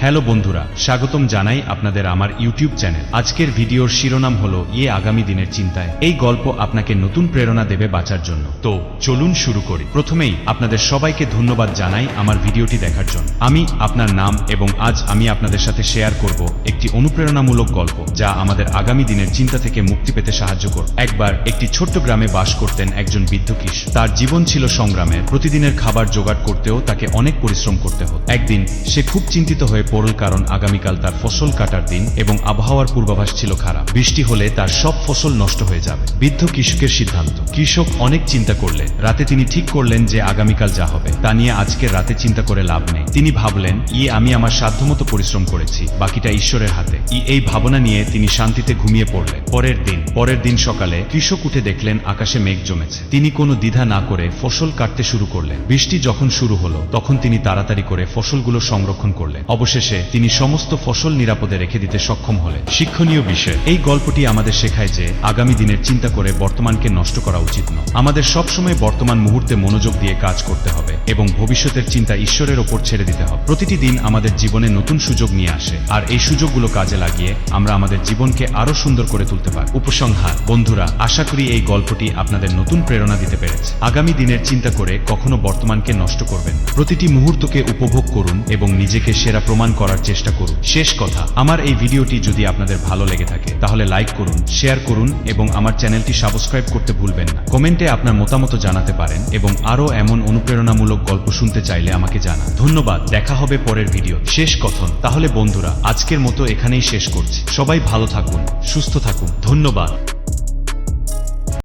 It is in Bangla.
হ্যালো বন্ধুরা, স্বাগতম জানাই আপনাদের আমার ইউটিউব চ্যানেল। আজকের ভিডিওর শিরোনাম হলো ইয়ে আগামী দিনের চিন্তায়। এই গল্প আপনাকে নতুন প্রেরণা দেবে বাঁচার জন্য। তো চলুন শুরু করি। প্রথমেই আপনাদের সবাইকে ধন্যবাদ জানাই আমার ভিডিওটি দেখার জন্য। আমি আপনার নাম এবং আজ আমি আপনাদের সাথে শেয়ার করব একটি অনুপ্রেরণামূলক গল্প যা আমাদের আগামী দিনের চিন্তা থেকে মুক্তি পেতে সাহায্য করবে। একবার একটি ছোট্ট গ্রামে বাস করতেন একজন বৃদ্ধ কিশ তার জীবন ছিল সংগ্রামের। প্রতিদিনের খাবার জোগাড় করতেও তাকে অনেক পরিশ্রম করতে হতো। একদিন সে খুব চিন্তিত হয়ে পড়ল কারণ আগামীকাল তার ফসল কাটার দিন এবং আবহাওয়ার পূর্বাভাস ছিল খারাপ। বৃষ্টি হলে তার সব ফসল নষ্ট হয়ে যাবে। বৃদ্ধ কৃষকের সিদ্ধান্ত। কৃষক অনেক চিন্তা করলেন। রাতে তিনি ঠিক করলেন যে আগামীকাল যা হবে। তা নিয়ে আজকের রাতে চিন্তা করে লাভ নেই। তিনি ভাবলেন, ই, আমি আমার সাধ্যমতো পরিশ্রম করেছি। বাকিটা ঈশ্বরের হাতে। ই এই ভাবনা নিয়ে তিনি শান্তিতে ঘুমিয়ে পড়লেন। পরের দিন পরের দিন সকালে কৃষক উঠে দেখলেন আকাশে মেঘ জমেছে। তিনি কোনো দ্বিধা না করে ফসল কাটতে শুরু করলেন। বৃষ্টি যখন শুরু হলো, তখন তিনি তাড়াতাড়ি করে ফসলগুলো সংরক্ষণ করলেন। অবশেষে তিনি সমস্ত ফসল নিরাপদে রেখে দিতে সক্ষম হলেন। শিক্ষণীয় বিষয়, এই গল্পটি আমাদের শেখায় যে আগামী দিনের চিন্তা করে বর্তমানকে নষ্ট করা উচিত নয়। আমাদের সবসময় বর্তমান মুহূর্তে মনোযোগ দিয়ে কাজ করতে হবে। এবং ভবিষ্যতের চিন্তা ঈশ্বরের ওপর ছেড়ে দিতে হবে। প্রতিটি দিন আমাদের জীবনে নতুন সুযোগ নিয়ে আসে, আর এই সুযোগগুলো কাজে লাগিয়ে আমরা আমাদের জীবনকে আরও সুন্দর করে তুলতে পারি। উপসংহার, বন্ধুরা, আশা করি এই গল্পটি আপনাদের নতুন প্রেরণা দিতে পেরেছে। আগামী দিনের চিন্তা করে কখনো বর্তমানকে নষ্ট করবেন প্রতিটি মুহূর্তকে উপভোগ করুন এবং নিজেকে সেরা প্রমাণ করার চেষ্টা করুন। শেষ কথা, আমার এই ভিডিওটি যদি আপনাদের ভালো লেগে থাকে, তাহলে লাইক করুন, শেয়ার করুন এবং আমার চ্যানেলটি সাবস্ক্রাইব করতে ভুলবেন না। কমেন্টে আপনার মতামত জানাতে পারেন এবং আরও এমন অনুপ্রেরণামূলক গল্প শুনতে চাইলে আমাকে জানা ধন্যবাদ, দেখা হবে পরের ভিডিও শেষ কথন। তাহলে বন্ধুরা, আজকের মতো এখানেই শেষ করছি। সবাই ভালো থাকুন, সুস্থ থাকুন। ধন্যবাদ।